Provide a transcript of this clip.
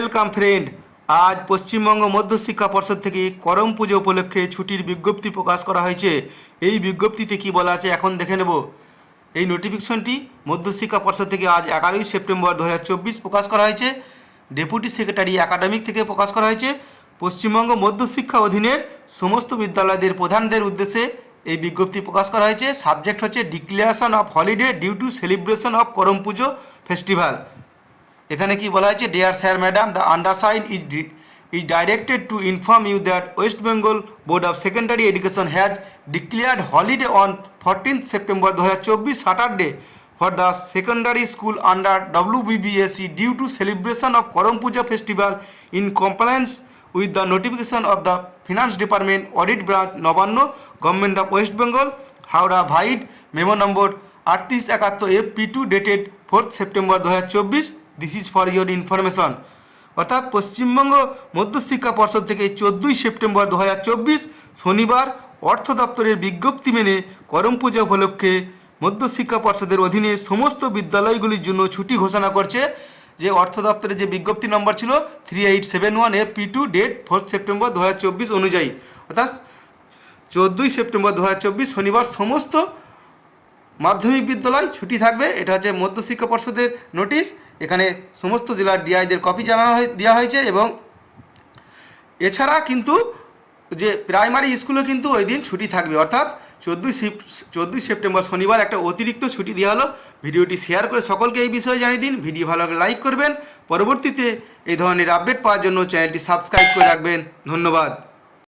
Welcome friend. আজ পশ্চিমবঙ্গ মধ্যশিক্ষা পর্ষদ থেকে করম পুজো উপলক্ষে ছুটির বিজ্ঞপ্তি প্রকাশ করা হয়েছে। এই বিজ্ঞপ্তিতে কি বলা আছে এখন দেখে নেব। এই নোটিফিকেশনটি মধ্যশিক্ষা পর্ষদ থেকে আজ এগারোই সেপ্টেম্বর দু হাজার চব্বিশ প্রকাশ করা হয়েছে। ডেপুটি সেক্রেটারি একাডেমিক থেকে প্রকাশ করা হয়েছে। পশ্চিমবঙ্গ মধ্যশিক্ষা অধীনের সমস্ত বিদ্যালয়দের প্রধানদের উদ্দেশ্যে এই বিজ্ঞপ্তি প্রকাশ করা হয়েছে। সাবজেক্ট হচ্ছে declaration of holiday due to celebration of Karam Puja festival এখানে কি বলা হয়েছে? Dear sir madam the undersign is is directed to inform you that West Bengal board of secondary education has declared holiday on fourteenth September দু হাজার চব্বিশ Saturday for the secondary school under W BBSE due to celebration of Karam Puja festival in compliance with the notification of the finance department audit branch Nabanna government of West Bengal Howrah vide memo number আটত্রিশ একাত্তর F P two dated fourth September দু হাজার চব্বিশ this is for your information অর্থাৎ পশ্চিমবঙ্গ মধ্যশিক্ষা পর্ষদ থেকে চোদ্দোই September দু শনিবার অর্থ দপ্তরের বিজ্ঞপ্তি মেনে করম পূজা উপলক্ষে মধ্যশিক্ষা পর্ষদের অধীনে সমস্ত বিদ্যালয়গুলির জন্য ছুটি ঘোষণা করছে যে অর্থ দপ্তরের যে বিজ্ঞপ্তি নম্বর ছিল three eight seven one F P two date fourth September দু হাজার চব্বিশ অনুযায়ী। অর্থাৎ চোদ্দোই সেপ্টেম্বর দু শনিবার সমস্ত মাধ্যমিক বিদ্যালয় ছুটি থাকবে। এটা হচ্ছে মধ্যশিক্ষা পর্ষদের নোটিশ এখানে সমস্ত জেলার ডিআইদের কপি জানানো দেওয়া হয়েছে এবং এছাড়া কিন্তু যে প্রাইমারি স্কুলে কিন্তু ওই দিন ছুটি থাকবে। অর্থাৎ চোদ্দোই চোদ্দোই সেপ্টেম্বর শনিবার একটা অতিরিক্ত ছুটি দেওয়া হলো। ভিডিওটি শেয়ার করে সকলকে এই বিষয়ে জানিয়ে দিন। ভিডিও ভালো লাগলে লাইক করবেন। পরবর্তীতে এই ধরনের আপডেট পাওয়ার জন্য চ্যানেলটি সাবস্ক্রাইব করে রাখবেন। ধন্যবাদ।